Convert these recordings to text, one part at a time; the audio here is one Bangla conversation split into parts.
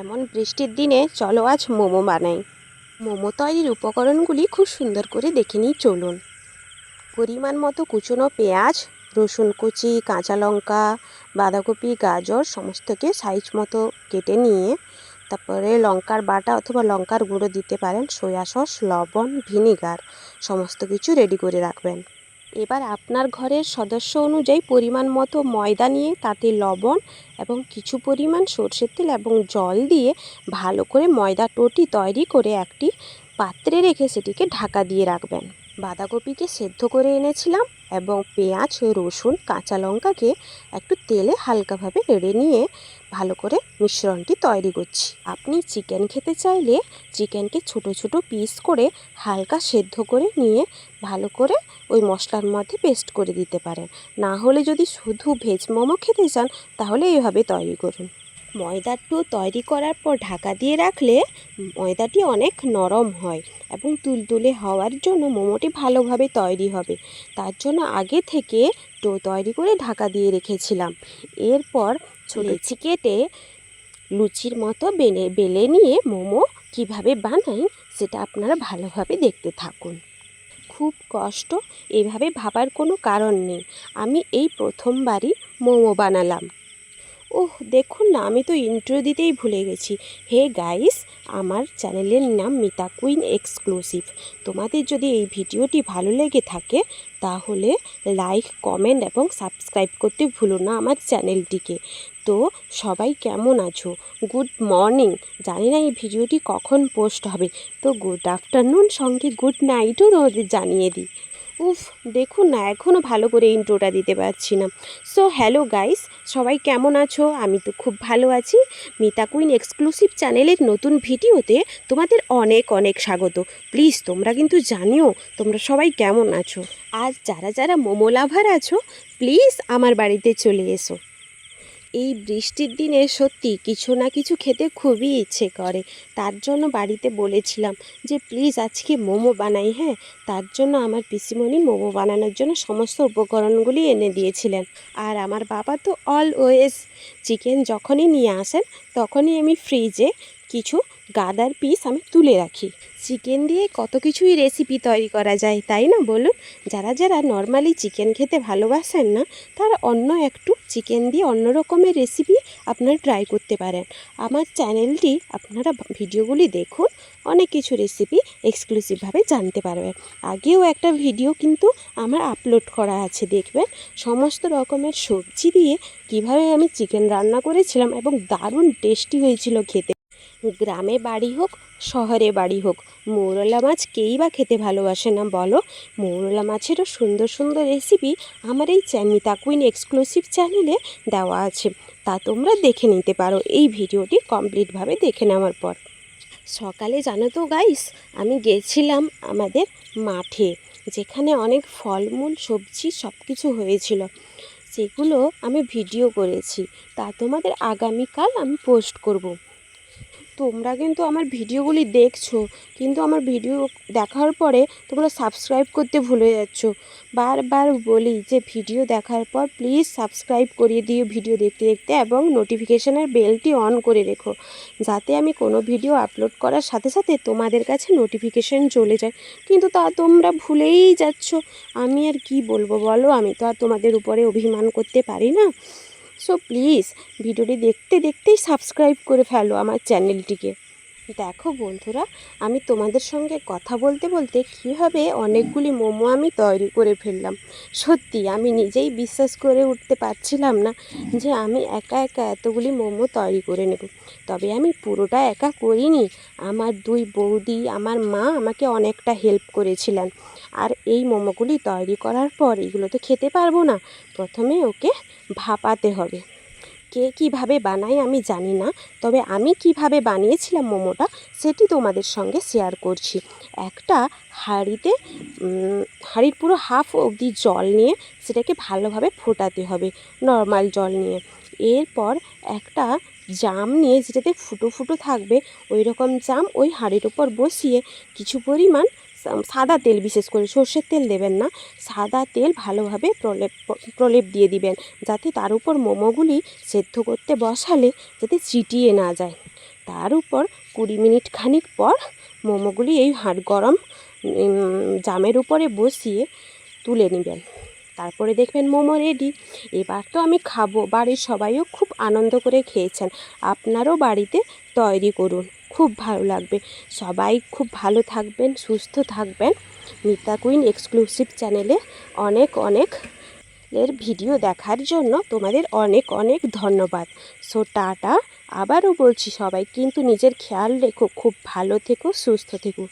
এমন বৃষ্টির দিনে চলো আজ মোমো বানাই। মোমো তৈরির উপকরণগুলি খুব সুন্দর করে দেখে নিই, চলুন। পরিমাণ মতো কুচনো পেঁয়াজ, রসুন কুচি, কাঁচা লঙ্কা, বাঁধাকপি, গাজর সমস্তকে সাইজ মতো কেটে নিয়ে তারপরে লঙ্কার বাটা অথবা লঙ্কার গুঁড়ো দিতে পারেন, সয়া সস, লবণ, ভিনিগার, সমস্ত কিছু রেডি করে রাখবেন। এবার আপনার ঘরের সদস্য অনুযায়ী পরিমাণ মতো ময়দা নিয়ে তাতে লবণ এবং কিছু পরিমাণ সর্ষের তেল এবং জল দিয়ে ভালো করে ময়দা টোটি তৈরি করে একটি পাত্রে রেখে সেটিকে ঢাকা দিয়ে রাখবেন। বাঁধাকপিকে সেদ্ধ করে এনেছিলাম এবং পেঁয়াজ, রসুন, কাঁচা লঙ্কাকে একটু তেলে হালকাভাবে নেড়ে নিয়ে ভালো করে মিশ্রণটি তৈরি করছি। আপনি চিকেন খেতে চাইলে চিকেনকে ছোট ছোট পিস করে হালকা সেদ্ধ করে নিয়ে ভালো করে ওই মশলার মধ্যে পেস্ট করে দিতে পারেন। না হলে যদি শুধু ভেজ মোমো খেতে চান, তাহলে এইভাবে তৈরি করুন। ময়দাটু তৈরি করার পর ঢাকা দিয়ে রাখলে ময়দাটি অনেক নরম হয় এবং তুলতুলে হওয়ার জন্য মোমোটি ভালোভাবে তৈরি হবে। তার জন্য আগে থেকে ডো তৈরি করে ঢাকা দিয়ে রেখেছিলাম। এরপর লেচি কেটে লুচির মতো বেলে বেলে নিয়ে মোমো কীভাবে বানাই সেটা আপনারা ভালোভাবে দেখতে থাকুন। খুব কষ্ট এভাবে ভাবার কোনো কারণ নেই। আমি এই প্রথমবারই মোমো বানালাম। ওহ, দেখুন না, আমি তো ইন্ট্রো দিতেই ভুলে গেছি। হে গাইস আমার চ্যানেলের নাম মিতা কুইন এক্সক্লুসিভ তোমাদের যদি এই ভিডিওটি ভালো লেগে থাকে, তাহলে লাইক কমেন্ট এবং সাবস্ক্রাইব করতে ভুলো না আমার চ্যানেলটিকে। তো সবাই কেমন আছো? গুড মর্নিং জানি না এই ভিডিওটি কখন পোস্ট হবে। তো গুড আফটারনুন সঙ্গে গুড নাইটও তোমাদের জানিয়ে দিই। উফ, দেখুন না এখনও ভালো করে ইন্ট্রোটা দিতে পারছি না। সো হ্যালো গাইস সবাই কেমন আছো? আমি তো খুব ভালো আছি। মিতা কুইন এক্সক্লুসিভ চ্যানেলের নতুন ভিডিওতে তোমাদের অনেক অনেক স্বাগত। প্লিজ তোমরা কিন্তু জানিও, তোমরা সবাই কেমন আছো? আর যারা যারা মোমো লাভার আছো প্লিজ আমার বাড়িতে চলে এসো। এই বৃষ্টির দিনে সত্যি কিছু না কিছু খেতে খুবই ইচ্ছে করে। তার জন্য বাড়িতে বলেছিলাম যে, প্লিজ আজকে মোমো বানাই হ্যাঁ? তার জন্য আমার পিসিমণি মোমো বানানোর জন্য সমস্ত উপকরণগুলি এনে দিয়েছিলেন। আর আমার বাবা তো অলওয়েজ চিকেন যখনই নিয়ে আসেন, তখনই আমি ফ্রিজে কিছু গাদার পিস আমি তুলে রাখি। চিকেন দিয়ে কত কিছুই রেসিপি তৈরি করা যায়, তাই না বলুন? যারা যারা নর্মালি চিকেন খেতে ভালোবাসেন না, তারা অন্য একটু চিকেন দিয়ে অন্য রকমের রেসিপি আপনারা ট্রাই করতে পারেন। আমার চ্যানেলটি আপনারা ভিডিওগুলি দেখুন, অনেক কিছু রেসিপি এক্সক্লুসিভভাবে জানতে পারবেন। আগেও একটা ভিডিও কিন্তু আমার আপলোড করা আছে, দেখবেন? সমস্ত রকমের সবজি দিয়ে কীভাবে আমি চিকেন রান্না করেছিলাম এবং দারুণ টেস্টি হয়েছিল খেতে। গ্রামে বাড়ি হোক, শহরে বাড়ি হোক, মৌরলা মাছ কেই বা খেতে ভালোবাসে না বলো? মৌরলা মাছেরও সুন্দর সুন্দর রেসিপি আমার এই চ্যামিতা কুইন এক্সক্লুসিভ চ্যানেলে দেওয়া আছে। তা তোমরা দেখে নিতে পারো এই ভিডিওটি কমপ্লিটভাবে দেখে নেওয়ার পর। সকালে জানো তো গাইস আমি গেছিলাম আমাদের মাঠে, যেখানে অনেক ফলমূল, সবজি সব কিছু হয়েছিল। সেগুলো আমি ভিডিও করেছি। তা তোমাদের আগামীকাল আমি পোস্ট করব। তোমরা কিন্তু আমার ভিডিওগুলি দেখছ, কিন্তু আমার ভিডিও দেখার পরে তোমরা সাবস্ক্রাইব করতে ভুলে যাচ্ছ। বারবার বলি যে ভিডিও দেখার পর প্লিজ সাবস্ক্রাইব করিয়ে দিও ভিডিও দেখতে দেখতে এবং নোটিফিকেশানের বেলটি অন করে রেখো, যাতে আমি কোনো ভিডিও আপলোড করার সাথে সাথে তোমাদের কাছে নোটিফিকেশান চলে যায়। কিন্তু তা তোমরা ভুলেই যাচ্ছ, আমি আর কি বলব বলো? আমি তো আর তোমাদের উপরে অভিমান করতে পারি না। সো প্লিজ ভিডিওটি দেখতে দেখতেই সাবস্ক্রাইব করে ফেলো আমার চ্যানেলটিকে দেখো বন্ধুরা, আমি তোমাদের সঙ্গে কথা বলতে বলতে কীভাবে অনেকগুলি মোমো আমি তৈরি করে ফেললাম। সত্যি, আমি নিজেই বিশ্বাস করে উঠতে পারছিলাম না যে আমি একা একা এতগুলি মোমো তৈরি করে নেব। তবে আমি পুরোটা একা করিনি, আমার দুই বৌদি, আমার মা আমাকে অনেকটা হেল্প করেছিলেন। আর এই মোমোগুলি তৈরি করার পর এগুলো তো খেতে পারব না, প্রথমে ওকে ভাপাতে হবে। কে কীভাবে বানায় আমি জানি না। তবে আমি কীভাবে বানিয়েছিলাম মোমোটা সেটি তোমাদের সঙ্গে শেয়ার করছি। একটা হাঁড়িতে হাঁড়ির পুরো হাফ অবধি জল নিয়ে সেটাকে ভালোভাবে ফোটাতে হবে নর্মাল জল নিয়ে। এরপর একটা জাম নিয়ে যেটাতে ফুটো ফুটো থাকবে ওই রকম জাম ওই হাঁড়ির ওপর বসিয়ে কিছু পরিমাণ সাদা তেল, বিশেষ করে সর্ষের তেল দেবেন না। সাদা তেল ভালোভাবে প্রলেপ প্রলেপ দিয়ে দিবেন, যাতে তার উপর মোমোগুলি সেদ্ধ করতে বসালে যাতে চিটিয়ে না যায়। তার উপর কুড়ি মিনিট খানিক পর মোমোগুলি এই হাঁড় গরম জামের উপরে বসিয়ে তুলে নেবেন। তারপরে দেখবেন মোমো রেডি। এবার তো আমি খাব, বাড়ির সবাইও খুব আনন্দ করে খেয়েছেন। আপনারও বাড়িতে তৈরি করুন। খুব ভালো লাগবে। সবাই খুব ভালো থাকবেন, সুস্থ থাকবেন। মিতা কুইন এক্সক্লুসিভ চ্যানেলে অনেক অনেক এর ভিডিও দেখার জন্য তোমাদের অনেক অনেক ধন্যবাদ। সো টাটা, আবারও বলছি সবাই কিন্তু নিজের খেয়াল রেখো, খুব ভালো থেকো, সুস্থ থেকো।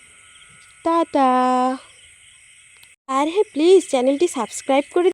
টাটা। আর হ্যাঁ প্লিজ চ্যানেলটি সাবস্ক্রাইব করে